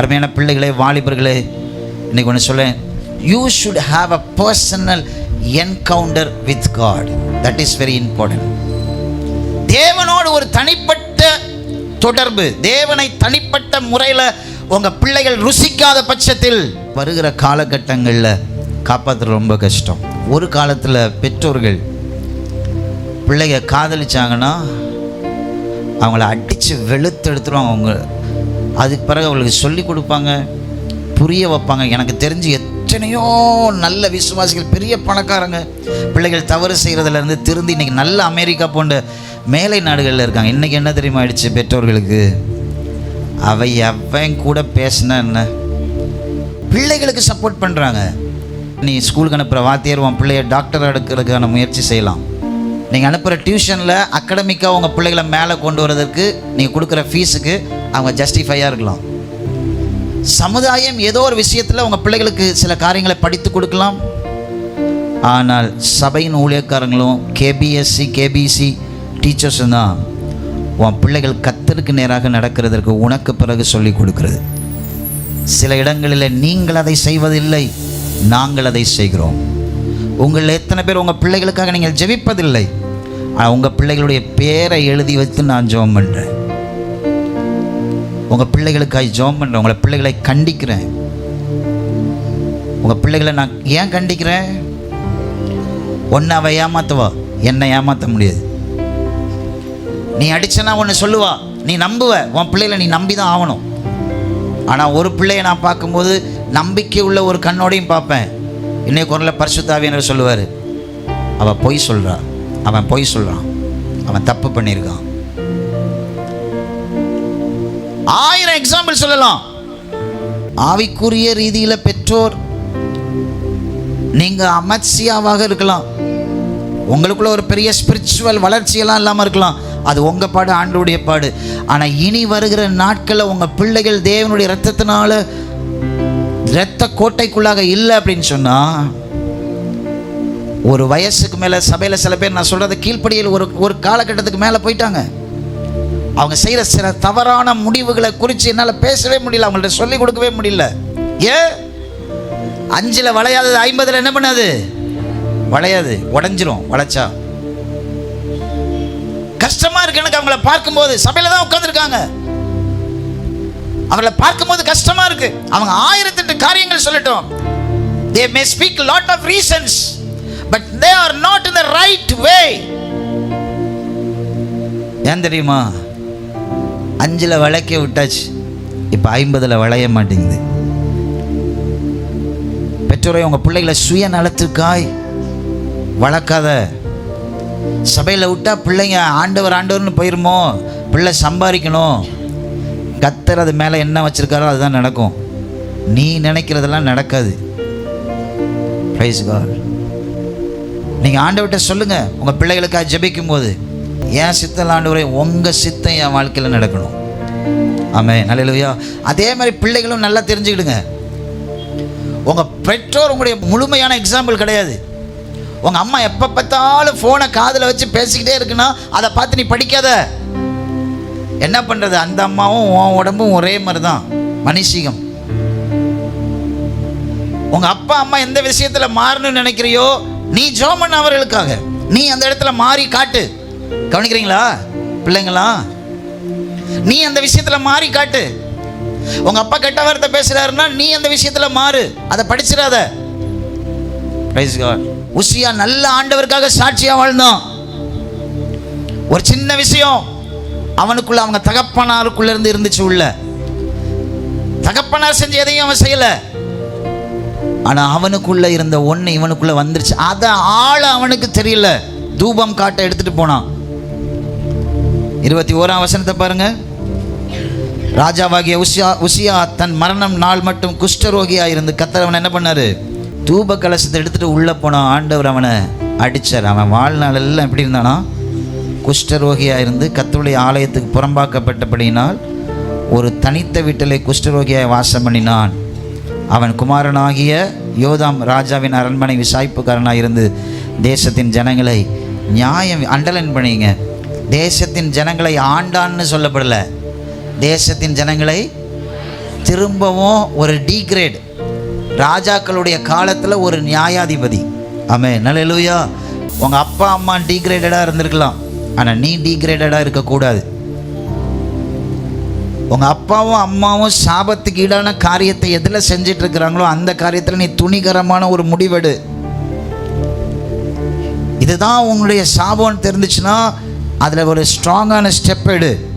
அருமையான பிள்ளைகளே வாலிபர்களே இன்னைக்கு ஒன்று சொல்லேன் you should have a personal encounter with God that is very important தேவனோடு ஒரு தனிப்பட்ட தொடர்பு தேவனை தனிப்பட்ட முறையில் உங்கள் பிள்ளைகள் ருசிக்காத பட்சத்தில் வருகிற காலகட்டங்களில் காப்பாற்றுறது ரொம்ப கஷ்டம். ஒரு காலத்தில் பெற்றோர்கள் பிள்ளைங்க காதலிச்சாங்கன்னா அவங்கள அடித்து வெளுத்தெடுத்துருவாங்க. அவங்க அதுக்கு பிறகு அவங்களுக்கு சொல்லி கொடுப்பாங்க புரிய வைப்பாங்க. எனக்கு தெரிஞ்சு எத்தனையோ நல்ல விசுவாசிகள் பெரிய பணக்காரங்க பிள்ளைகள் தவறு செய்கிறதுலேருந்து திருந்தி இன்றைக்கி நல்ல அமெரிக்கா போன்ற மேலை நாடுகளில் இருக்காங்க. இன்றைக்கி என்ன தெரியுமா ஆயிடுச்சு பெற்றோர்களுக்கு? அவை எவன் கூட பேசினா என்ன? பிள்ளைகளுக்கு சப்போர்ட் பண்ணுறாங்க நீ ஸ்கூலுக்கு அனுப்புகிற வாத்தியார் உன் பிள்ளைய டாக்டர் எடுக்கிறதுக்கான முயற்சி செய்யலாம். நீங்கள் அனுப்புகிற டியூஷனில் அகடமிக்காக உங்கள் பிள்ளைகளை மேலே கொண்டு வரதுக்கு நீங்கள் கொடுக்குற ஃபீஸுக்கு அவங்க ஜஸ்டிஃபையாக இருக்கலாம். சமுதாயம் ஏதோ ஒரு விஷயத்தில் உங்கள் பிள்ளைகளுக்கு சில காரியங்களை படித்து கொடுக்கலாம். ஆனால் சபையின் ஊழியக்காரங்களும் கேபிஎஸ்சி கேபிசி டீச்சர்ஸும் தான் உன் பிள்ளைகள் கத்தருக்கு நேராக நடக்கிறதற்கு உனக்கு பிறகு சொல்லிக் கொடுக்கிறது. சில இடங்களில் நீங்கள் அதை செய்வதில்லை நாங்கள் அதை செய்கிறோம். உங்கள் எத்தனை பேர் உங்கள் பிள்ளைகளுக்காக நீங்கள் ஜெபிப்பதில்லை. உங்கள் பிள்ளைகளுடைய பேரை எழுதி வைத்து நான் ஜெபம் பண்ணுறேன் உங்கள் பிள்ளைகளுக்காக ஜோம் பண்ணுறேன் உங்களை பிள்ளைகளை கண்டிக்கிறேன். உங்கள் பிள்ளைகளை நான் ஏன் கண்டிக்கிறேன்? ஒன்று அவள் ஏமாத்துவா? என்னை ஏமாற்ற முடியாது. நீ அடிச்சனா ஒன்று சொல்லுவா. நீ நம்புவ. உன் பிள்ளைகளை நீ நம்பி தான் ஆகணும். ஆனால் ஒரு பிள்ளையை நான் பார்க்கும்போது நம்பிக்கை உள்ள ஒரு கண்ணோடையும் பார்ப்பேன். இன்னைய குரலில் பரிசுத்தாவியனர் சொல்லுவார். அவள் பொய் சொல்கிறா அவன் பொய் சொல்கிறான் அவன் தப்பு பண்ணியிருக்கான். எத்தனை எக்ஸாம்பிள் சொல்லலாம். ஆவிக்குரிய ரீதியில் பெற்றோர் நீங்கள் அமர்ச்சியாவாக இருக்கலாம். உங்களுக்குள்ள ஒரு பெரிய ஸ்பிரிச்சுவல் வளர்ச்சியெல்லாம் இல்லாமல் இருக்கலாம். அது உங்கள் பாடு ஆண்டோடைய பாடு. ஆனால் இனி வருகிற நாட்களில் உங்கள் பிள்ளைகள் தேவனுடைய ரத்தத்தினால இரத்த கோட்டைக்குள்ளாக இல்லை அப்படின்னு சொன்னால் ஒரு வயசுக்கு மேலே சபையில் சில பேர் நான் சொல்கிறத கீழ்ப்படியில் ஒரு ஒரு காலகட்டத்துக்கு மேலே போயிட்டாங்க. அவங்க செய்கிற சில தவறான முடிவுகளை குறித்து என்னால் பேசவே முடியல அவங்கள்ட்ட சொல்லிக் கொடுக்கவே முடியல. ஏன் அஞ்சில் வளையாதது ஐம்பதில் என்ன பண்ணாது? வளையாது உடஞ்சிரும் வளைச்சா. கஷ்டமாக இருக்கு எனக்கு அவங்கள பார்க்கும்போது. சபையில் தான் உட்காந்துருக்காங்க அவங்கள பார்க்கும்போது கஷ்டமாக இருக்கு. அவங்க ஆயிரத்தெட்டு காரியங்கள் சொல்லட்டும். They may speak lot of reasons but they are not in the right way ஏன் தெரியுமா? அஞ்சில் வளைக்க விட்டாச்சு. இப்போ ஐம்பதில் வளைய மாட்டேங்குது. பெற்றோரை உங்கள் பிள்ளைகளை சுயநலத்துக்காய் வளர்க்காத. சபையில் விட்டா பிள்ளைங்க ஆண்டவர் ஆண்டவர்னு போயிருமோ? பிள்ளை சம்பாதிக்கணும். கத்தர் அது மேலே என்ன வச்சுருக்காரோ அதுதான் நடக்கும். நீ நினைக்கிறதெல்லாம் நடக்காது. ப்ரைஸ் காட் நீங்கள் ஆண்டவர்கிட்ட சொல்லுங்கள் உங்கள் பிள்ளைகளுக்காக ஜெபிக்கும் போது என் சித்தம் ஆண்டவரே உங்கள் சித்தம் என் வாழ்க்கையில் நடக்கணும். ஆமே நல்லையா அதே மாதிரி பிள்ளைகளும் நல்லா தெரிஞ்சுக்கிடுங்க. உங்கள் பெற்றோர் உங்களுடைய முழுமையான எக்ஸாம்பிள் கிடையாது. உங்கள் அம்மா எப்போ பார்த்தாலும் ஃபோனை காதில் வச்சு பேசிக்கிட்டே இருக்குன்னா அதை பார்த்து நீ படிக்காத. என்ன பண்ணுறது அந்த அம்மாவும் உன் உடம்பும் ஒரே மாதிரி தான் மனுஷிகம். உங்கள் அப்பா அம்மா எந்த விஷயத்தில் மாறணும்னு நினைக்கிறியோ நீ ஜோமன் அவர்களுக்காக. நீ அந்த இடத்துல மாறி காட்டு. கவனிக்கிறீங்களா? பிள்ளைங்களா நீ அந்த விஷயத்தில் மாறி காட்டு. உங்க அப்பா கெட்ட வார்த்தை பேசுறாருன்னா நீ அந்த விஷயத்துல மாறு. அதை படிச்சிடாத. உசியா நல்ல ஆண்டவருக்காக சாட்சியா வாழ்ந்தான். ஒரு சின்ன விஷயம் அவனுக்குள்ள அவங்க தகப்பனாருக்குள்ள இருந்து இருந்துச்சு உள்ள. தகப்பனார் செஞ்ச எதையும் அவன் செய்யல. ஆனா அவனுக்குள்ள இருந்த ஒண்ணு இவனுக்குள்ள வந்துருச்சு. அத ஆள அவனுக்கு தெரியல. தூபம் காட்ட எடுத்துட்டு போனான். இருபத்தி ஓராம் வசனத்தை பாருங்க. ராஜாவாகிய உஷியா உஷியா தன் மரணம் நாள் மட்டும் குஷ்டரோகியாக இருந்து கத்தர் அவனை என்ன பண்ணாரு? தூப கலசத்தை எடுத்துட்டு உள்ள போனான் ஆண்டவர் அவனை அடித்தார் அவன் வாழ்நாள் எல்லாம் எப்படி இருந்தானா? குஷ்டரோகியாக இருந்து கத்தருடைய ஆலயத்துக்கு புறம்பாக்கப்பட்டபடியினால் ஒரு தனித்த வீட்டிலே குஷ்டரோகியாய் வாசம் பண்ணினான். அவன் குமாரனாகிய யோதாம் ராஜாவின் அரண்மனை விசாய்ப்புக்காரனாக இருந்து தேசத்தின் ஜனங்களை நியாயம் அண்டலன் பண்ணிங்க. தேசத்தின் ஜனங்களை ஆண்டான்னு சொல்லப்படலை. தேசத்தின் ஜனங்களை திரும்பவும் ஒரு டீக்ரேட் ராஜாக்களுடைய காலத்தில் ஒரு நியாயாதிபதி. ஆமே நல்லலூயா உங்கள் அப்பா அம்மா டீக்ரேடடாக இருந்திருக்கலாம். ஆனால் நீ டீக்ரேடடாக இருக்கக்கூடாது. உங்கள் அப்பாவும் அம்மாவும் சாபத்துக்கு ஈடான காரியத்தை எதில் செஞ்சிட்டு இருக்கிறாங்களோ அந்த காரியத்தில் நீ துணிகரமான ஒரு முடிவெடு. இதுதான் உங்களுடைய சாபம்னு தெரிஞ்சுச்சுன்னா അതിലെ പോലെ സ്ട്രോങ് ആണ് സ്റ്റെപ്പ് എട്